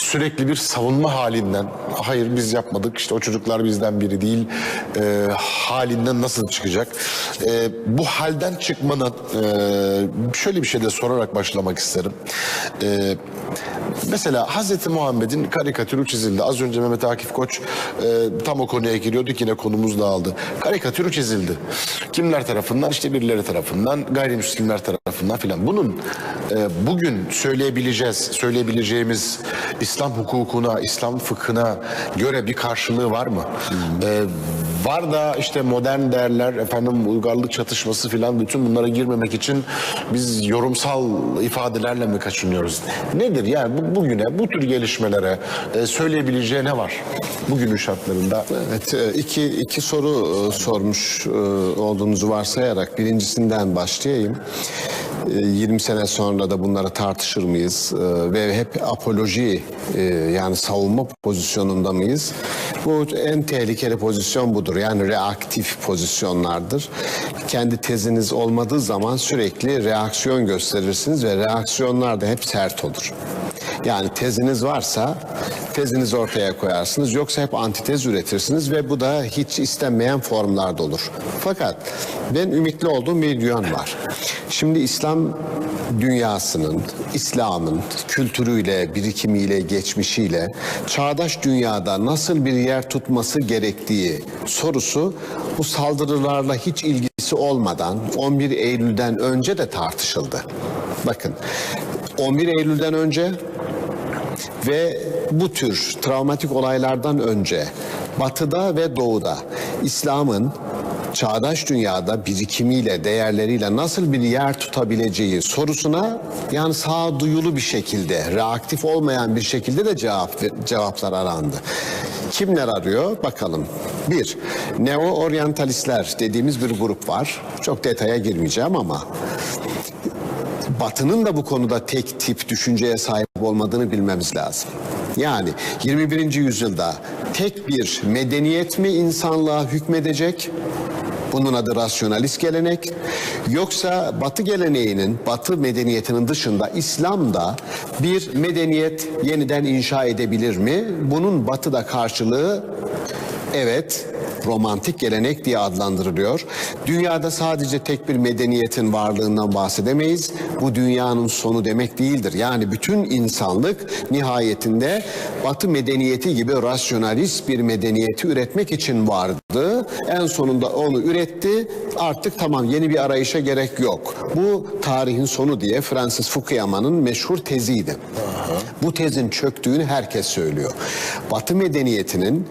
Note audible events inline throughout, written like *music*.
sürekli bir savunma halinden hayır biz yapmadık işte o çocuklar bizden biri değil e, halinden nasıl çıkacak? E, bu halden çıkmanın e, şöyle bir şey de sorarak başlamak isterim. E, mesela Hazreti Muhammed'in karikatürü çizildi. Az önce Mehmet Akif Koç e, tam o konuya giriyorduk yine konumuz dağıldı. Karikatürü çizildi. Kimler tarafından? İşte birileri tarafından, gayrimüslimler tarafından filan. Bunun e, bugün söyleyebileceğiz, söyleyebileceğimiz İslam hukukuna, İslam fıkhına göre bir karşılığı var mı? E, var da işte modern değerler, efendim uygarlık çatışması filan bütün bunlara girmemek için biz yorumsal ifadelerle mi kaçınıyoruz? Nedir yani bu, bugüne, bu tür gelişmelere e, söyleyebileceği ne var? Bugünün şartlarında. Evet, e, iki, iki soru e, sormuş e, olduğunuzu varsayarak birincisinden başlayayım. E, 20 sene sonra da bunları tartışır mıyız E, ve hep apoloji e, yani savunma pozisyonunda mıyız? Bu en tehlikeli pozisyon budur yani reaktif pozisyonlardır. Kendi teziniz olmadığı zaman sürekli reaksiyon gösterirsiniz ve reaksiyonlar da hep sert olur. Yani teziniz varsa tezinizi ortaya koyarsınız. Yoksa hep antitez üretirsiniz ve bu da hiç istenmeyen formlarda olur. Fakat ben ümitli olduğum bir yön var. Şimdi İslam dünyasının, İslam'ın kültürüyle, birikimiyle, geçmişiyle çağdaş dünyada nasıl bir yer tutması gerektiği sorusu bu saldırılarla hiç ilgisi olmadan 11 Eylül'den önce de tartışıldı. Bakın 11 Eylül'den önce ve bu tür travmatik olaylardan önce batıda ve doğuda İslam'ın çağdaş dünyada birikimiyle, değerleriyle nasıl bir yer tutabileceği sorusuna yani sağduyulu bir şekilde, reaktif olmayan bir şekilde de cevap cevaplar arandı. Kimler arıyor? Bakalım. Bir, neo-oryantalistler dediğimiz bir grup var. Çok detaya girmeyeceğim ama Batı'nın da bu konuda tek tip düşünceye sahip olmadığını bilmemiz lazım. Yani 21. yüzyılda tek bir medeniyet mi insanlığa hükmedecek? Bunun adı rasyonalist gelenek. Yoksa Batı geleneğinin, Batı medeniyetinin dışında İslam da bir medeniyet yeniden inşa edebilir mi? Bunun Batı'da karşılığı evet romantik gelenek diye adlandırılıyor. Dünyada sadece tek bir medeniyetin varlığından bahsedemeyiz. Bu dünyanın sonu demek değildir. Yani bütün insanlık nihayetinde Batı medeniyeti gibi rasyonalist bir medeniyeti üretmek için vardı. En sonunda onu üretti. Artık tamam yeni bir arayışa gerek yok. Bu tarihin sonu diye Francis Fukuyama'nın meşhur teziydi. Bu tezin çöktüğünü herkes söylüyor. Batı medeniyetinin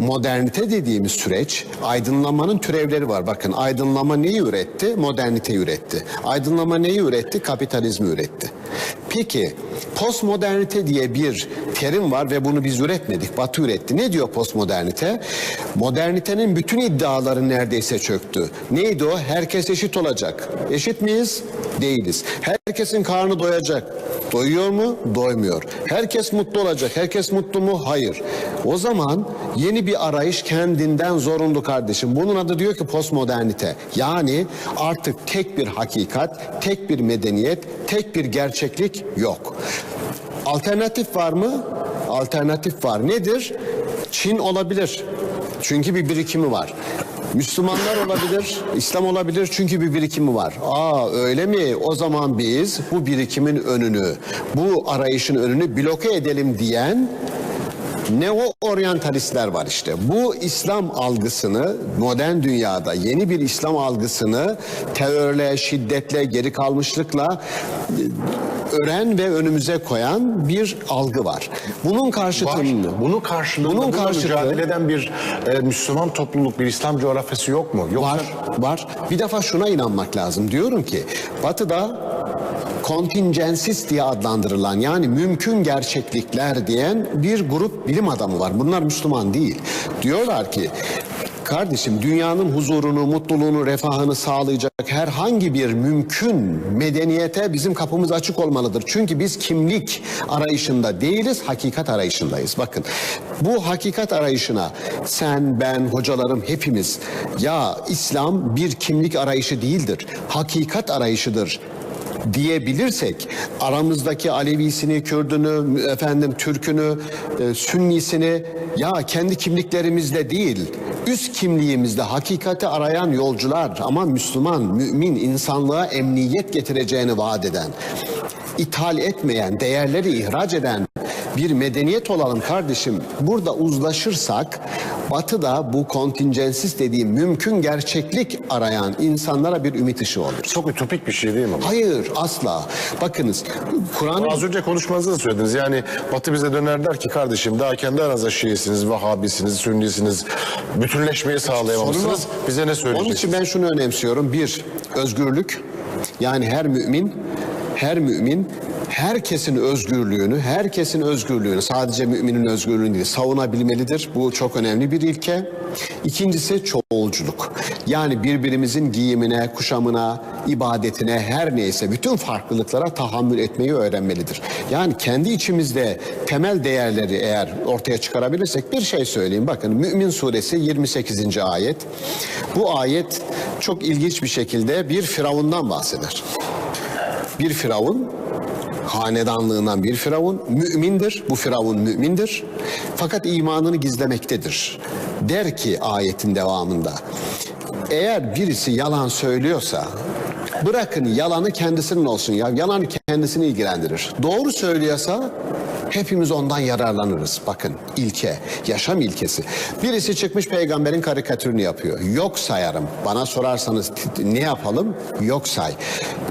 modernite dediğimiz süreç aydınlanmanın türevleri var. Bakın aydınlanma neyi üretti? Moderniteyi üretti. Aydınlanma neyi üretti? Kapitalizmi üretti. Peki postmodernite diye bir terim var ve bunu biz üretmedik. Batı üretti. Ne diyor postmodernite? Modernitenin bütün iddiaları neredeyse çöktü. Neydi o? Herkes eşit olacak. Eşit miyiz? Değiliz. Herkesin karnı doyacak. Doyuyor mu? Doymuyor. Herkes mutlu olacak. Herkes mutlu mu? Hayır. O zaman yeni bir arayış kendinden zorunlu kardeşim. Bunun adı diyor ki postmodernite. Yani artık tek bir hakikat, tek bir medeniyet, tek bir gerçeklik yok. Alternatif var mı? Alternatif var. Nedir? Çin olabilir. Çünkü bir birikimi var. Müslümanlar olabilir, İslam olabilir çünkü bir birikimi var. Aa öyle mi? O zaman biz bu birikimin önünü, bu arayışın önünü bloke edelim diyen neo-oryantalistler var işte. Bu İslam algısını modern dünyada yeni bir İslam algısını terörle, şiddetle, geri kalmışlıkla e, ören ve önümüze koyan bir algı var. Bunun karşıtını Bunun karşılığında Bunun karşıtı- mücadele eden bir e, Müslüman topluluk, bir İslam coğrafyası yok mu? Yoksa Var, var. Bir defa şuna inanmak lazım. Diyorum ki Batı'da kontingensiz diye adlandırılan yani mümkün gerçeklikler diyen bir grup bilim adamı var. Bunlar Müslüman değil. Diyorlar ki Kardeşim dünyanın huzurunu, mutluluğunu, refahını sağlayacak herhangi bir mümkün medeniyete bizim kapımız açık olmalıdır. Çünkü biz kimlik arayışında değiliz, hakikat arayışındayız. Bakın bu hakikat arayışına sen, ben, hocalarım hepimiz ya İslam bir kimlik arayışı değildir. Hakikat arayışıdır diyebilirsek aramızdaki Alevisini, Kürdünü, efendim Türkünü, e, Sünnisini ya kendi kimliklerimizde değil üst kimliğimizde hakikati arayan yolcular ama Müslüman, mümin, insanlığa emniyet getireceğini vaat eden, ithal etmeyen, değerleri ihraç eden bir medeniyet olalım kardeşim. Burada uzlaşırsak Batı da bu kontingensiz dediğim mümkün gerçeklik arayan insanlara bir ümit ışığı olur. Çok ütopik bir şey değil mi? bu? Hayır asla. Bakınız Kur'an Az önce konuşmanızda da söylediniz. Yani Batı bize döner der ki kardeşim daha kendi aranızda Şiisiniz, Vahhabisiniz, Sünnisiniz. Bütünleşmeyi sağlayamamışsınız. Bize ne Onun söyleyeceksiniz? için ben şunu önemsiyorum. Bir, özgürlük. Yani her mümin, her mümin herkesin özgürlüğünü, herkesin özgürlüğünü, sadece müminin özgürlüğünü değil, savunabilmelidir. Bu çok önemli bir ilke. İkincisi çoğulculuk. Yani birbirimizin giyimine, kuşamına, ibadetine, her neyse bütün farklılıklara tahammül etmeyi öğrenmelidir. Yani kendi içimizde temel değerleri eğer ortaya çıkarabilirsek bir şey söyleyeyim. Bakın Mümin Suresi 28. ayet. Bu ayet çok ilginç bir şekilde bir firavundan bahseder. Bir firavun hanedanlığından bir firavun mümindir. Bu firavun mümindir. Fakat imanını gizlemektedir. Der ki ayetin devamında. Eğer birisi yalan söylüyorsa bırakın yalanı kendisinin olsun ya. Yalan kendisini ilgilendirir. Doğru söylüyorsa hepimiz ondan yararlanırız. Bakın ilke, yaşam ilkesi. Birisi çıkmış peygamberin karikatürünü yapıyor. Yok sayarım. Bana sorarsanız ne yapalım? Yok say.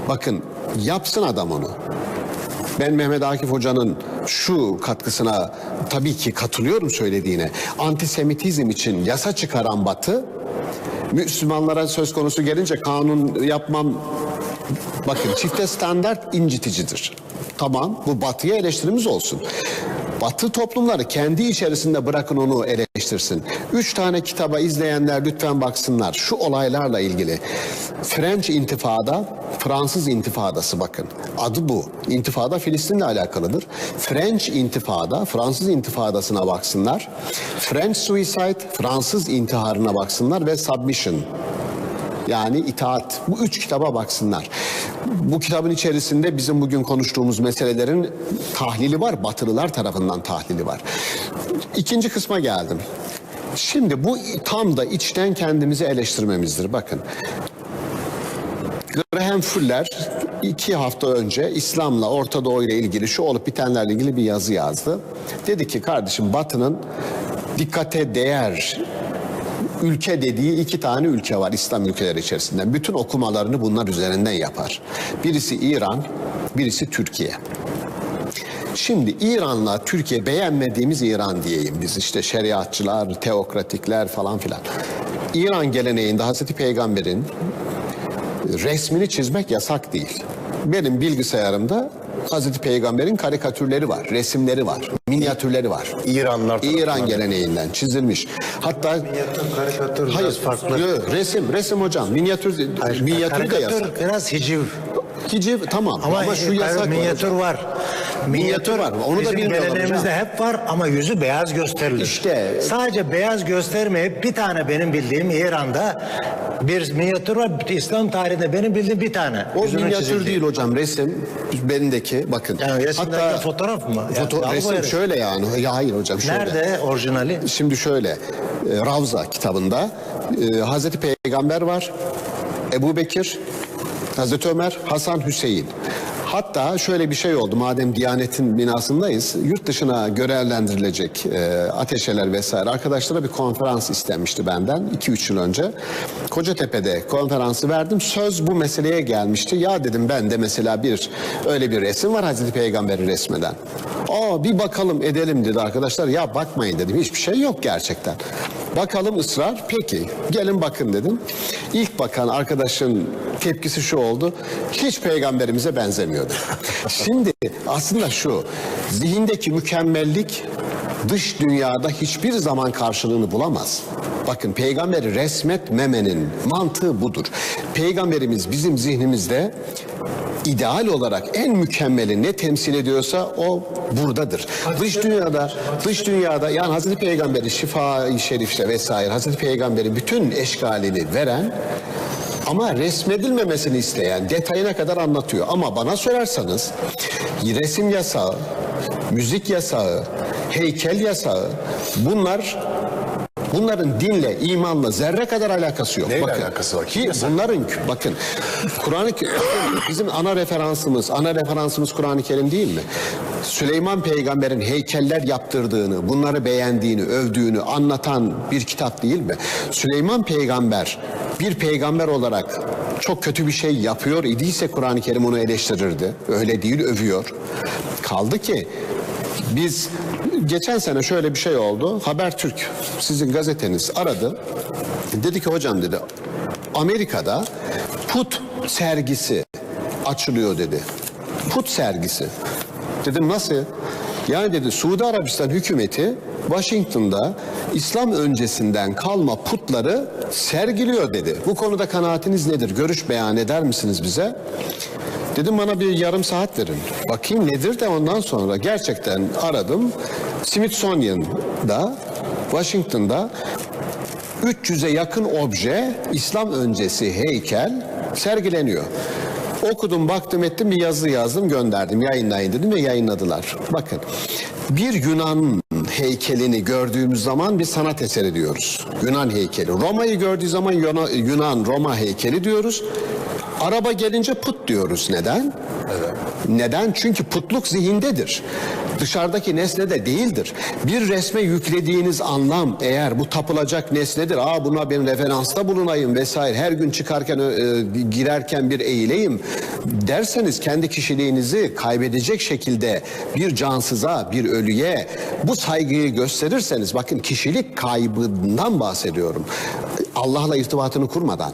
Bakın yapsın adam onu. Ben Mehmet Akif Hoca'nın şu katkısına tabii ki katılıyorum söylediğine. Antisemitizm için yasa çıkaran Batı, Müslümanlara söz konusu gelince kanun yapmam bakın çifte standart inciticidir. Tamam bu batıya eleştirimiz olsun. Batı toplumları kendi içerisinde bırakın onu eleştirsin. Üç tane kitaba izleyenler lütfen baksınlar. Şu olaylarla ilgili. French intifada, Fransız intifadası bakın. Adı bu. İntifada Filistin'le alakalıdır. French intifada, Fransız intifadasına baksınlar. French suicide, Fransız intiharına baksınlar ve submission. Yani itaat. Bu üç kitaba baksınlar. Bu kitabın içerisinde bizim bugün konuştuğumuz meselelerin tahlili var. Batılılar tarafından tahlili var. İkinci kısma geldim. Şimdi bu tam da içten kendimizi eleştirmemizdir. Bakın. Graham Fuller iki hafta önce İslam'la Orta Doğu ile ilgili şu olup bitenlerle ilgili bir yazı yazdı. Dedi ki kardeşim Batı'nın dikkate değer ülke dediği iki tane ülke var İslam ülkeleri içerisinde. Bütün okumalarını bunlar üzerinden yapar. Birisi İran, birisi Türkiye. Şimdi İran'la Türkiye beğenmediğimiz İran diyeyim biz işte şeriatçılar, teokratikler falan filan. İran geleneğinde Hazreti Peygamber'in resmini çizmek yasak değil. Benim bilgisayarımda Hazreti Peygamber'in karikatürleri var, resimleri var, minyatürleri var. İranlar İran geleneğinden çizilmiş. Hatta Minyatür, karikatür biraz Hayır, farklı. yok, resim, resim hocam. Minyatür, minyatür de karikatür yasak. biraz hiciv. Hiciv tamam ama, Ama, şu yasak minyatür hocam. var. Minyatür var. Onu da bizim bilmiyorlar geleneğimizde hep var ama yüzü beyaz gösterilir. İşte. Sadece beyaz göstermeyip bir tane benim bildiğim İran'da bir minyatür var. İslam tarihinde benim bildiğim bir tane. O Yüzünün minyatür çizildiği. değil hocam resim benimdeki bakın. Yani resimdeki fotoğraf mı? Yani Foto, resim boyalı. şöyle yani. Ya hayır hocam şöyle. Nerede orijinali? Şimdi şöyle e, Ravza kitabında e, Hazreti Peygamber var, Ebu Bekir, Hazreti Ömer, Hasan, Hüseyin. Hatta şöyle bir şey oldu madem Diyanet'in binasındayız yurt dışına görevlendirilecek e, ateşeler vesaire arkadaşlara bir konferans istenmişti benden 2-3 yıl önce. Kocatepe'de konferansı verdim söz bu meseleye gelmişti. Ya dedim ben de mesela bir öyle bir resim var Hazreti Peygamber'i resmeden. Aa bir bakalım edelim dedi arkadaşlar. Ya bakmayın dedim hiçbir şey yok gerçekten. Bakalım ısrar. Peki gelin bakın dedim. İlk bakan arkadaşın tepkisi şu oldu. Hiç peygamberimize benzemiyordu. *laughs* Şimdi aslında şu zihindeki mükemmellik dış dünyada hiçbir zaman karşılığını bulamaz. Bakın peygamberi resmetmemenin mantığı budur. Peygamberimiz bizim zihnimizde ideal olarak en mükemmeli ne temsil ediyorsa o buradadır. Dış dünyada dış dünyada yani Hazreti Peygamber'i şifa-i şerifle vesaire Hazreti Peygamber'in bütün eşkalini veren Ama resmedilmemesini isteyen detayına kadar anlatıyor. Ama bana sorarsanız resim yasağı, müzik yasağı, heykel yasağı bunlar Bunların dinle, imanla zerre kadar alakası yok. Neyle alakası var? Ki yasak? bunların bakın Kur'an-ı bizim ana referansımız, ana referansımız Kur'an-ı Kerim değil mi? Süleyman peygamberin heykeller yaptırdığını, bunları beğendiğini, övdüğünü anlatan bir kitap değil mi? Süleyman peygamber bir peygamber olarak çok kötü bir şey yapıyor idiyse Kur'an-ı Kerim onu eleştirirdi. Öyle değil, övüyor. Kaldı ki biz geçen sene şöyle bir şey oldu. Habertürk sizin gazeteniz aradı. Dedi ki hocam dedi Amerika'da put sergisi açılıyor dedi. Put sergisi. Dedim nasıl? Yani dedi Suudi Arabistan hükümeti Washington'da İslam öncesinden kalma putları sergiliyor dedi. Bu konuda kanaatiniz nedir? Görüş beyan eder misiniz bize? Dedim bana bir yarım saat verin. Bakayım nedir de ondan sonra gerçekten aradım. Smithsonian'da, Washington'da 300'e yakın obje, İslam öncesi heykel sergileniyor. Okudum, baktım ettim bir yazı yazdım gönderdim. Yayınlayın dedim ve yayınladılar. Bakın bir Yunan heykelini gördüğümüz zaman bir sanat eseri diyoruz. Yunan heykeli. Roma'yı gördüğü zaman Yunan, Roma heykeli diyoruz. Araba gelince put diyoruz. Neden? Neden? Çünkü putluk zihindedir. Dışarıdaki nesne de değildir. Bir resme yüklediğiniz anlam eğer bu tapılacak nesnedir. Aa buna ben referansta bulunayım vesaire. Her gün çıkarken e, girerken bir eğileyim derseniz kendi kişiliğinizi kaybedecek şekilde bir cansıza, bir ölüye bu saygıyı gösterirseniz bakın kişilik kaybından bahsediyorum. Allah'la irtibatını kurmadan.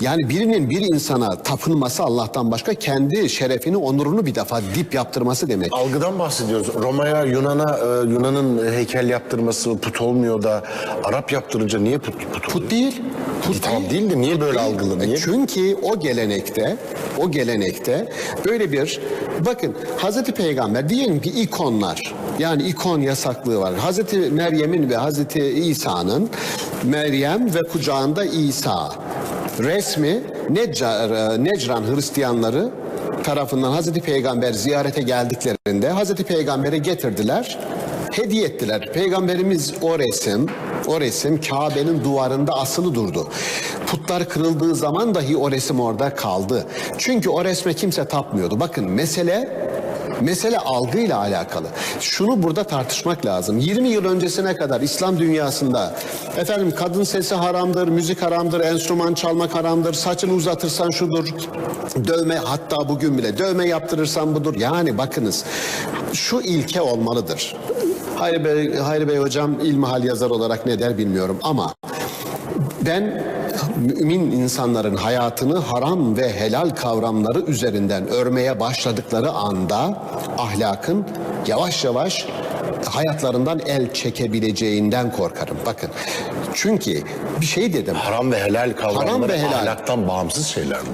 Yani birinin bir insana tapınması Allah'tan başka kendi şerefini, onurunu bir defa dip yaptırması demek. Algıdan bahsediyoruz. Roma'ya, Yunan'a, e, Yunan'ın heykel yaptırması put olmuyor da Arap yaptırınca niye put put, oluyor? Put değil. Put Tamam değil de niye böyle algılanıyor? E Çünkü o gelenekte, o gelenekte böyle bir bakın Hazreti Peygamber diyelim ki ikonlar yani ikon yasaklığı var. Hazreti Meryem'in ve Hazreti İsa'nın Meryem ve kucağında İsa resmi Necar, Necran Hristiyanları tarafından Hazreti Peygamber ziyarete geldiklerinde Hazreti Peygamber'e getirdiler, hediye ettiler. Peygamberimiz o resim, o resim Kabe'nin duvarında asılı durdu. Putlar kırıldığı zaman dahi o resim orada kaldı. Çünkü o resme kimse tapmıyordu. Bakın mesele Mesele algıyla alakalı. Şunu burada tartışmak lazım. 20 yıl öncesine kadar İslam dünyasında efendim kadın sesi haramdır, müzik haramdır, enstrüman çalmak haramdır, saçını uzatırsan şudur, dövme hatta bugün bile dövme yaptırırsan budur. Yani bakınız şu ilke olmalıdır. Hayri Bey, Hayri Bey hocam ilmihal yazar olarak ne der bilmiyorum ama ben mümin insanların hayatını haram ve helal kavramları üzerinden örmeye başladıkları anda ahlakın yavaş yavaş hayatlarından el çekebileceğinden korkarım. Bakın çünkü bir şey dedim. Haram ve helal kavramları Haram ve helal. ahlaktan bağımsız şeyler mi?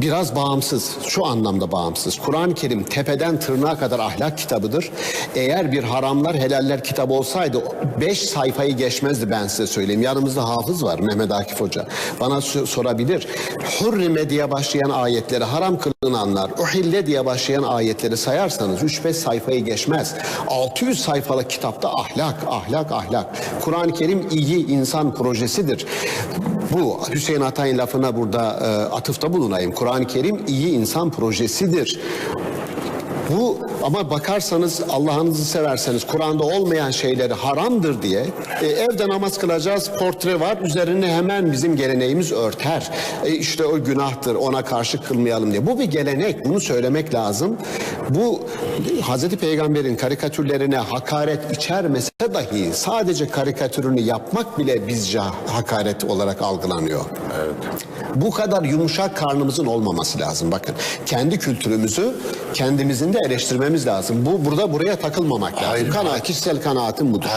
Biraz bağımsız, şu anlamda bağımsız. Kur'an-ı Kerim tepeden tırnağa kadar ahlak kitabıdır. Eğer bir haramlar helaller kitabı olsaydı beş sayfayı geçmezdi ben size söyleyeyim. Yanımızda hafız var Mehmet Akif Hoca. Bana so- sorabilir. Hurrime diye başlayan ayetleri haram kılınanlar, uhille diye başlayan ayetleri sayarsanız 3-5 sayfayı geçmez. 600 sayfalık kitapta ahlak, ahlak, ahlak. Kur'an-ı Kerim iyi insan projesidir. Bu Hüseyin Atay'ın lafına burada e, atıfta bulunayım. Kur'an-ı Kerim iyi insan projesidir. Bu ama bakarsanız Allah'ınızı severseniz Kur'an'da olmayan şeyleri haramdır diye e, evde namaz kılacağız portre var üzerine hemen bizim geleneğimiz örter. E, işte o günahtır ona karşı kılmayalım diye. Bu bir gelenek bunu söylemek lazım. Bu Hazreti Peygamber'in karikatürlerine hakaret içermese dahi sadece karikatürünü yapmak bile bizce hakaret olarak algılanıyor. Bu kadar yumuşak karnımızın olmaması lazım. Bakın kendi kültürümüzü kendimizin de eleştirmemiz lazım. Bu burada buraya takılmamak lazım. Hayır, Kana, kişisel kanaatim budur.